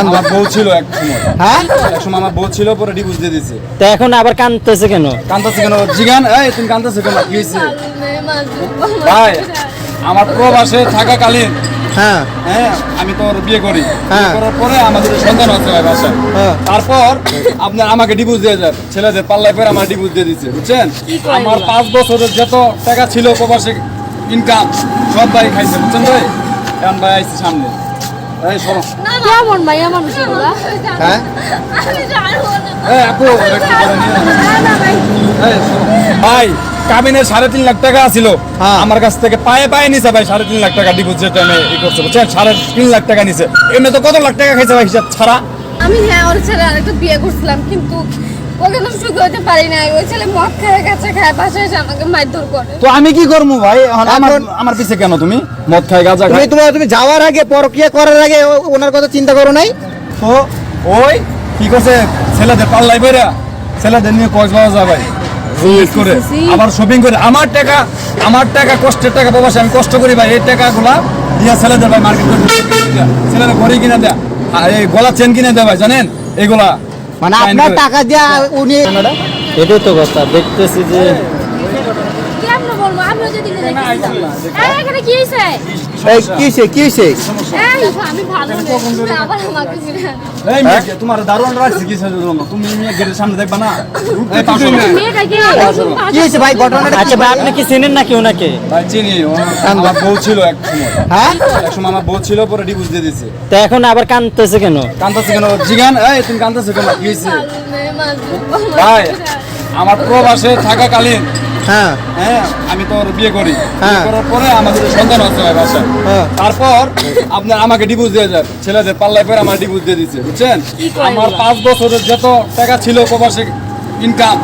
আমার বউ ছিল এক সময়। হ্যাঁ? এক সময় আমার বউ ছিল পরে ডিভোর্স দিয়ে দিছে তো এখন আবার কান্দতেছে কেন? কান্দাছে কেন? জিগান এই তুমি কান্দাছো কেন? কি হয়েছে? ভাই আমার প্রবাসে থাকাকালীন হ্যাঁ। হ্যাঁ আমি তো ওর বিয়ে করি। হ্যাঁ। করার পরে আমাদের সন্তান আছে ভাই বাসায়। হ্যাঁ। তারপর আপনার আমাকে ডিভোর্স দিয়ে যায় ছেলেদের পাল্লায় পরে আমার ডিভোর্স দিয়ে দিচ্ছে বুঝছেন? আমার পাঁচ বছরের যত টাকা ছিল প্রবাসে ইনকাম সব ভাই খাইছে বুঝছেন ভাই? এখন ভাই আইসি সামনে। কেমন ভাইয়া মানুষ এগুলা হ্যাঁ। ভাই সাড়ে তিন লাখ টাকা ছিল হ্যাঁ। আমার কাছ থেকে পায়ে পায়ে নিছে ভাই সাড়ে তিন লাখ টাকা ডিপোজিট আমি ই করছে বুঝছেন? সাড়ে তিন লাখ টাকা নিছে। এমনি তো কত লাখ টাকা খাইছে ভাই হিসাব ছাড়া? আমি হ্যাঁ ওর ছেলে আরেকটা বিয়ে করছিলাম কিন্তু ওকে তো সুখী হতে পারি নাই। ওই ছেলে মদ খায় গেছে খায় বাসায় এসে আমাকে মারধর করে। তো আমি কি করব ভাই? এখন আমার আমার পিছে কেন তুমি? মদ গাঁজা তুমি খাই তোমার তুমি যাওয়ার আগে পরকিয়া করার আগে ও- ওনার কথা চিন্তা করো নাই? তো ওই কি করছে? ছেলেদের পাল্লাই বেরা ছেলেদের নিয়ে কক্সবাজার করে। আবার শপিং করে। আমার টাকা আমার টাকা কষ্টের টাকা প্রবাসে আমি কষ্ট করি ভাই। এই টাকাগুলা দিয়া ছেলেদের ভাই মার্কেট ঘড়ি কিনে দেয়া। আর এই গলা চেন কিনে দেয় ভাই জানেন? এগুলা মানে আপনার টাকা দিয়া উনি এটাই তো কথা। দেখতেছি যে বলব আমিও যদি এখানে কি হয়েছে? এই কি হইছে কি এই আমি ভালো নেই। আবার আমাকে ফিরে এই মেয়ে, তোমার দারুণ রাখছি তুমি মেয়ে গেটের সামনে দেখবা না? কে ভাই? ঘটনাটা আচ্ছা ভাই আপনি কি চেনেন নাকি ওনাকে? ভাই চিনি। আমার বউ ছিল এক সময়। হ্যাঁ? এক সময় আমার বউ ছিল পরে ডিভোর্স দিয়ে দিছে। তো এখন আবার কান্দতেছে কেন? কান্দাছে কেন? জিগান এই তুমি কান্দাছো কেন? কি হয়েছে? ভাই আমার প্রবাসে থাকাকালীন হ্যাঁ। হ্যাঁ আমি তো ওর বিয়ে করি। হ্যাঁ। করার পরে আমাদের সন্তান ভাই বাসায় হ্যাঁ। তারপর আপনার আমাকে ডিভোর্স দিয়ে যায় ছেলেদের পাল্লায় পরে আমার ডিভোর্স দিয়ে দিচ্ছে বুঝছেন? আমার পাঁচ বছরের যত টাকা ছিল প্রবাসে ইনকাম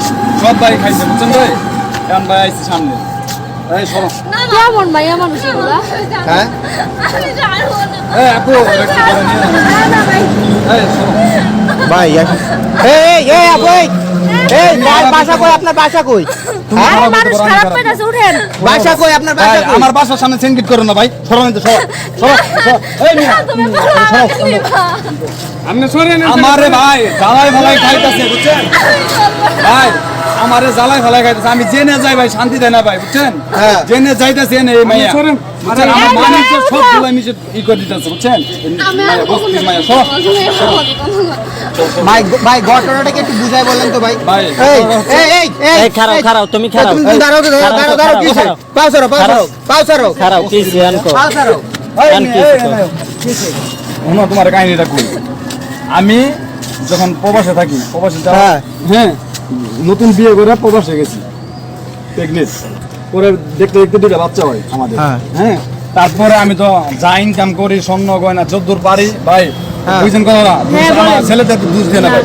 সব ভাই খাইছে বুঝছেন ভাই? এখন ভাই আইসি সামনে। এই কেমন মানুষ হ্যাঁ? আপু ভাই। এই এই এই আপু এই বাসা কই? আপনার বাসা কই? হ্যাঁ? বাসা কই আপনার বাসা কই? আমার বাসার সামনে না ভাই সরো নিতে সরো সরো সরো। এই মিয়া বলো আমারে ভাই জ্বালাই ফালাই খাইতেছে বুঝছেন? ভাই আমারে জ্বালাই ফালাই খাইতেছে। আমি জেনে যাই ভাই শান্তি দেয় না ভাই বুঝছেন? হ্যাঁ। জেনে যাইতেছে এই মাইয়া। আমার মানুষ সব গুলাই মিশে ই করে দিতেছে বুঝছেন? আমি আর মাইয়া, সব। ভাই ভাই ঘটনাটাকে একটু বুঝাই বললেন তো ভাই। ভাই, এই এই এই খারাপ, খারাপ, তুমি খারাপ। তুমি দাঁড়াও তো, দাঁড়াও দাঁড়াও কি? পাও সরো পাও সরো। পাও সরো। খারাপ কি জিয়ান কো পাও সরো? তোমার কাহিনীটা কই? আমি যখন প্রবাসে থাকি প্রবাসে যাওয়া হ্যাঁ। নতুন বিয়ে করে প্রবাসে গেছি। প্রেগনেন্ট পরে দেখতে দেখতে দুটা বাচ্চা হয় আমাদের। হ্যাঁ। হ্যাঁ? তারপরে আমি তো যা ইনকাম করি স্বর্ণ গয়না যদ্দূর পারি ভাই হ্যাঁ। বুঝছেন কথা? হ্যাঁ। ছেলেদের দুধ দিয়ে না ভাই।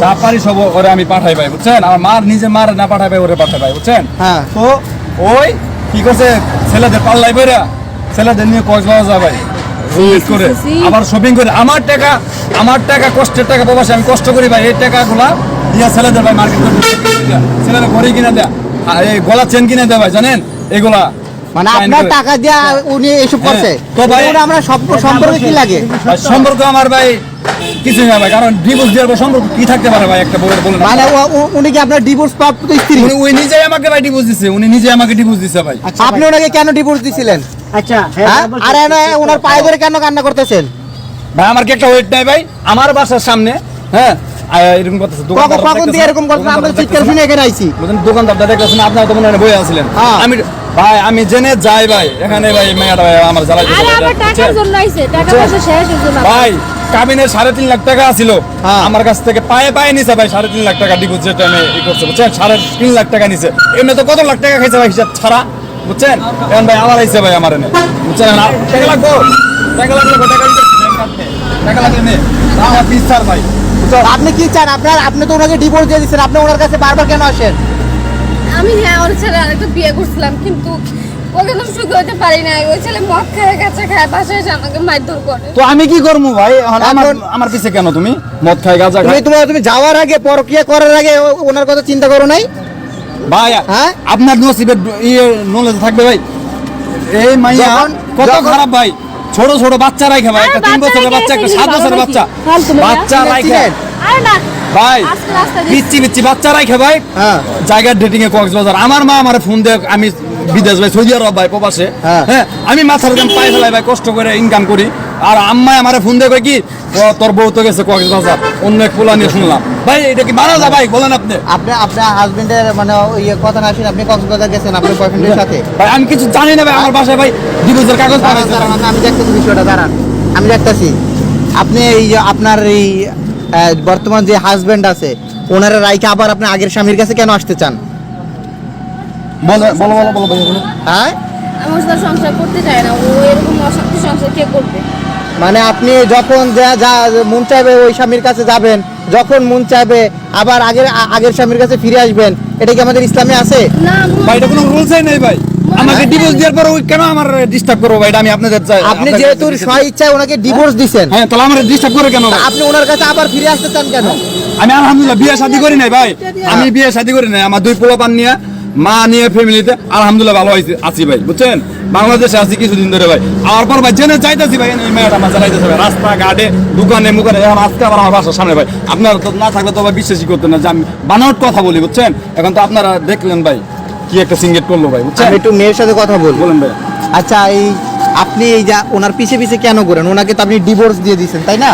যা পারি সব ওরে আমি পাঠাই ভাই বুঝছেন? আমার মার নিজে মার না পাঠাই ভাই ওরে পাঠাই ভাই বুঝছেন? হ্যাঁ। তো ওই কি করছে? ছেলেদের পাল্লাই বেরা ছেলেদের নিয়ে কক্সবাজার যায় ভাই। Business করে। আবার শপিং করে। আমার টাকা আমার টাকা কষ্টের টাকা প্রবাসে আমি কষ্ট করি ভাই। এই টাকাগুলা ছেলেদের ভাই মার্কেট ছেলেদের ঘড়ি কিনে দেয়া আর এই গলা চেন কিনে দেয় ভাই জানেন? এগুলা মানে আপনার টাকা দিয়া উনি এসব করছে? তো ভাই- আমরা সব সম্পর্কে কি লাগে? সম্পর্ক আমার ভাই কিছুই না ভাই কারণ ডিভোর্স দেওয়ার পর সম্পর্ক কি থাকতে পারে ভাই একটা বউয়ের মানে উনি কি আপনার ডিভোর্স প্রাপ্ত স্ত্রী? উনি নিজেই আমাকে ভাই ডিভোর্স দিছে উনি নিজে আমাকে ডিভোর্স দিছে ভাই। আপনি ওনাকে কেন ডিভোর্স দিছিলেন? আচ্ছা? আর ওনার পায়ে ধরে কেন কান্না করতেছেন? ভাই আমার কি একটা ওয়েট নাই ভাই? আমার বাসার সামনে হ্যাঁ? এরকম করতেছে কখন কখন দিয়ে এরকম করতেছেন আমরা চিৎকার শুনে এখানে আইছি। বুঝলেন দোকানদারটা দেখতেছেন আপনারা তো মনে হয় বই আছিলেন। হ্যাঁ। আমি ভাই আমি জেনে যাই ভাই এখানে ভাই মেয়েটা ভাই আমার জ্বালাই আরে আমার টাকার জন্য আইছে টাকা পয়সা শেষ এর জন্য ভাই কাবিনের সাড়ে তিন লাখ টাকা ছিল হ্যাঁ। আমার কাছ থেকে পায়ে পায়ে নিছে ভাই সাড়ে তিন লাখ টাকা ডিপোজিট ই করছে বুঝছেন? সাড়ে তিন লাখ টাকা নিছে। এমনি তো কত লাখ টাকা খাইছে ভাই হিসাব ছাড়া? বুঝছেন? এখন ভাই আমার আইছে ভাই আমার এনে বুঝছেন? না টাকা লাগবো? টাকা লাগবে টাকা দিতে টাকা লাগবে নে আমার পিস স্যার ভাই। আপনি কি চান? আপনার আপনি তো ওনাকে ডিভোর্স দিয়ে দিচ্ছেন আপনি ওনার কাছে বারবার কেন আসেন? আমি হ্যাঁ ওর ছেলে আরেকটা বিয়ে করছিলাম কিন্তু ওকে তো সুখী হতে পারি নাই। ওই ছেলে মদ খায় গেছে খায় বাসায় এসে আমাকে মারধর করে। তো আমি কি করব ভাই? আমার আমার পিছে কেন তুমি? মদ খাই গাঁজা তুমি তোমার তুমি যাওয়ার আগে পরকিয়া করার আগে ওনার কথা চিন্তা করো নাই? ভাই হ্যাঁ? আপনার নসিবের ইয়ে নলেজ থাকবে ভাই। এই মাইয়া কত খারাপ ভাই। ছোট ছোট বাচ্চা রাখে ভাই একটা তিন বছরের বাচ্চা একটা সাত বছরের বাচ্চা। বাচ্চা? ভাই পিচ্ছি পিচ্ছি ভাই। হ্যাঁ। জায়গার ডেটিং এ কক্সবাজার। আমার মা আমার ফোন দিয়ে আমি বিদেশ ভাই সৌদি আরব ভাই প্রবাসে। হ্যাঁ। হ্যাঁ আমি মাথার দাম পাই ফেলাই ভাই কষ্ট করে ইনকাম করি। আর আম্মায় আমার ফোন কয় কি তোর বউ তো গেছে কক্সবাজার। অন্য এক পোলা নিয়ে শুনলাম। ভাই এটা কি মারা যা ভাই বলেন আপনি। আপনি আপনার হাজবেন্ডের মানে ইয়ে কথা না শুনে আপনি কক্সবাজার গেছেন আপনার বয়ফ্রেন্ডের সাথে? ভাই আমি কিছু জানি না ভাই আমার বাসায় ভাই ডিভোর্সের কাগজ আমি দেখতেছি বিষয়টা দাঁড়ান। আমি দেখতেছি আপনি এই যে আপনার এই বর্তমান যে হাজবেন্ড আছে ওনারা রাইকে আবার আপনি আগের স্বামীর কাছে কেন আসতে চান? বলো বলো বলো বলো। হ্যাঁ? সংসার করতে চাই না ও এরকম অশান্তি সংসার কে করবে? মানে আপনি যখন যা যা মন চাইবে ওই স্বামীর কাছে যাবেন যখন মন চাইবে আবার আগের আগের স্বামীর কাছে ফিরে আসবেন এটা কি আমাদের ইসলামে আছে? না ভাই এটা কোনো রুলসই নেই ভাই। আমাকে ডিভোর্স দেওয়ার পর ওই কেন আমার ডিস্টার্ব করব ভাই? আমি আপনাদের চাই আপনি যেহেতু স্ব ইচ্ছায় ওনাকে ডিভোর্স দিছেন। হ্যাঁ তাহলে আমার ডিস্টার্ব করে কেন আপনি ওনার কাছে আবার ফিরে আসতে চান কেন? আমি আলহামদুলিল্লাহ বিয়ে শাদী করি নাই ভাই। আমি বিয়ে শাদী করি নাই। আমার দুই পোলা পান নিয়ে মা নিয়ে ফ্যামিলিতে আলহামদুলিল্লাহ ভালো হয়েছে আছি ভাই বুঝছেন? বাংলাদেশে আছি কিছুদিন ধরে ভাই। আর পর ভাই জেনে চাইতেছি ভাই এই মেয়েটা আমার চালাইতেছে ভাই। রাস্তা ঘাটে দোকানে মুখানে এখন আজকে আবার আমার বাসার সামনে ভাই। আপনারা তো না থাকলে তো ভাই বিশ্বাসই করতেন না যে আমি বানাওয়াট কথা বলি বুঝছেন? এখন তো আপনারা দেখলেন ভাই কি একটা সিঙ্গেট করল ভাই বুঝছেন? একটু মেয়ের সাথে কথা বলব বলেন ভাই। আচ্ছা এই আপনি এই যা ওনার পিছে পিছে কেন করেন? ওনাকে তো আপনি ডিভোর্স দিয়ে দিয়েছেন তাই না?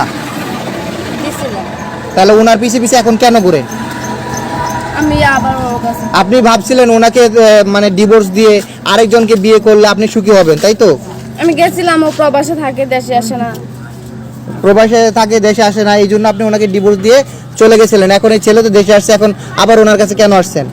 তাহলে ওনার পিছে পিছে এখন কেন করেন আমি আবার ওর কাছে আপনি ভাবছিলেন ওনাকে মানে ডিভোর্স দিয়ে আরেকজনকে বিয়ে করলে আপনি সুখী হবেন তাই তো? আমি গেছিলাম ও প্রবাসে থাকে দেশে আসে না। প্রবাসে থাকে দেশে আসে না এই জন্য আপনি ওনাকে ডিভোর্স দিয়ে চলে গেছিলেন। এখন এই ছেলে তো দেশে আসছে এখন আবার ওনার কাছে কেন আসছেন?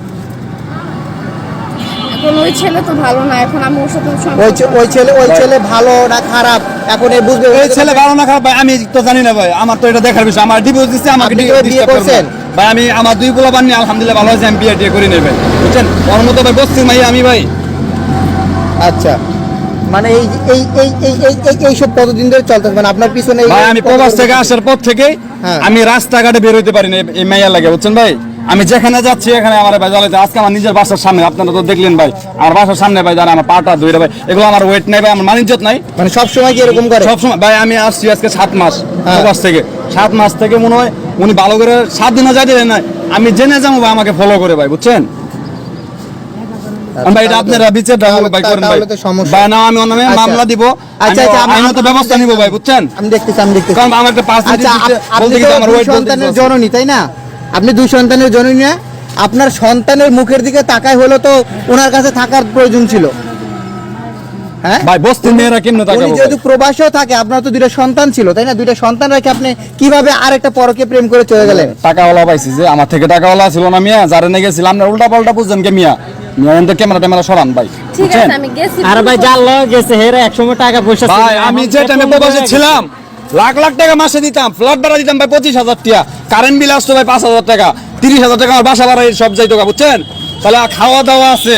এখন ওই ছেলে তো ভালো না এখন আমি ওর সাথে ওই ওই ছেলে ওই ছেলে ভালো না খারাপ? এখন এই বুঝবে এই ছেলে ভালো না খারাপ ভাই আমি তো জানি না ভাই আমার তো এটা দেখার বিষয় আমার ডিভোর্স দিচ্ছে আমাকে বিয়ে করছেন? ভাই আমি আমার দুই পোলা নিয়ে আলহামদুলিল্লাহ ভালো আছে আমি বিয়ে টিয়ে করি নেই ভাই বুঝছেন? ওর মতো ভাই বসছি ভাই আমি ভাই। আচ্ছা। মানে এই এই এই এই এই এই সব কতদিন ধরে চলতে মানে আপনার পিছনে ভাই আমি প্রবাস থেকে আসার পর থেকে হ্যাঁ। আমি রাস্তাঘাটে বের হইতে পারি না এই- মেয়া লাগে বুঝছেন ভাই? আমি যেখানে যাচ্ছি এখানে আমার ভাই জ্বালাইতে আজকে আমার নিজের বাসার সামনে আপনারা তো দেখলেন ভাই। আমার বাসার সামনে ভাই জানা আমার পাটা ধরে ভাই। এগুলো আমার ওয়েট নাই ভাই আমার মানিজ্যত নাই। মানে সব সময় কি এরকম করে? সবসময় ভাই আমি আসছি আজকে সাত মাস হ্যাঁ। প্রবাস থেকে। সাত মাস থেকে মনে হয় উনি ভালো করে সাত দিনও যাইতে দেন নাই। আমি জেনে যাব ভাই আমাকে ফলো করে ভাই বুঝছেন? ভাই এটা আপনারা বিচার ভাই করেন ভাই। তাহলে তো সমস্যা। ভাই না আমি ওর আচ্ছা। মামলা দিব। আচ্ছা, আচ্ছা, আমি- আইনত ব্যবস্থা নিব ভাই বুঝছেন? আমি দেখতেছি আমি দেখতেছি। কারণ আমার একটা পাঁচ আচ্ছা বলতে গেলে আমার ওয়েট সন্তানের জননী তাই না? আপনি দুই সন্তানের জননী না আপনার সন্তানের মুখের দিকে তাকায় হলো তো ওনার কাছে থাকার প্রয়োজন ছিল। হ্যাঁ? ভাই বস্তির মেয়েরা কেমনে উনি যেহেতু প্রবাসেও থাকে আপনার তো দুইটা সন্তান ছিল তাই না? দুইটা সন্তান রেখে আপনি কীভাবে আরেকটা পরকে প্রেম করে চলে গেলেন? টাকাওয়ালা পাইছি যে আমার থেকে টাকাওয়ালা ছিল না মিয়া যারে নিয়ে গেছিলাম না উল্টা পাল্টা বুঝছেন কে মিয়া? ক্যামেরা ট্যামেরা সরান ভাই। ঠিক আছে আমি গেছি। আর ভাই যার লগে গেছে হেরা একসময় টাকা পয়সা ভাই আমি যে টাইমে প্রবাসে ছিলাম লাখ লাখ টাকা মাসে দিতাম ফ্ল্যাট ভাড়া দিতাম ভাই পঁচিশ হাজার টাকা কারেন্ট বিল আসতো ভাই পাঁচ হাজার টাকা তিরিশ হাজার টাকা আমার বাসা ভাড়া সব যাইতো গা, বুঝছেন? তাহলে খাওয়া দাওয়া আছে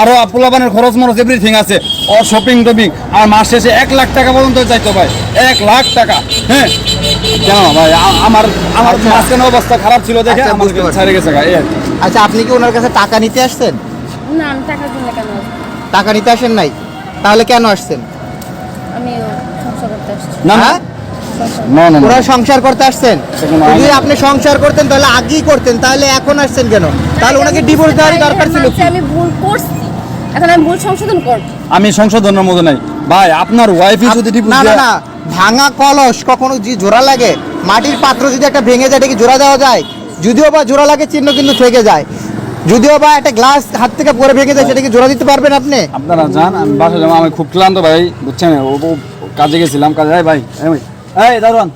আরও পোলাপানের খরচ মরচ এভরিথিং আছে ও শপিং টপিং আর মাস শেষে এক লাখ টাকা পর্যন্ত চাইতো ভাই এক লাখ টাকা হ্যাঁ? কেন ভাই আমার আমার মাঝখানে অবস্থা খারাপ ছিল দেখে আচ্ছা, আমার। ছেড়ে গেছে কি। আচ্ছা আপনি কি ওনার কাছে টাকা নিতে আসছেন? না আমি টাকার জন্য কেন? টাকা নিতে আসেন নাই? তাহলে কেন আসছেন? আমি সংসার করতে আসছি। না না? সংসার না। সংসার করতে আসছেন। যদি আমি- আপনি সংসার করতেন তাহলে আগেই করতেন তাহলে এখন আসছেন কেন? তাহলে ওনাকে ডিভোর্স দেওয়ার দরকার ছিল আমি ভুল করছি। এখন আমি ভুল সংশোধন করব। আমি সংশোধনের মধ্যে নাই। ভাই আপনার ওয়াইফই যদি ডিভোর্স না না না। ভাঙা কলস কখনো যে জোড়া লাগে। মাটির পাত্র যদি একটা ভেঙে যায় এটা কি জোড়া দেওয়া যায়? যদিও বা জোড়া লাগে চিহ্ন কিন্তু থেকে যায়। যদিও বা একটা গ্লাস হাত থেকে পরে ভেঙে যায় সেটা কি জোড়া দিতে পারবেন আপনি? আপনারা যান আমি বাসা যাব। আমি খুব ক্লান্ত ভাই বুঝছেন? ও ও- কাজে গেছিলাম কাজে ভাই ভাই, এই দারোয়ান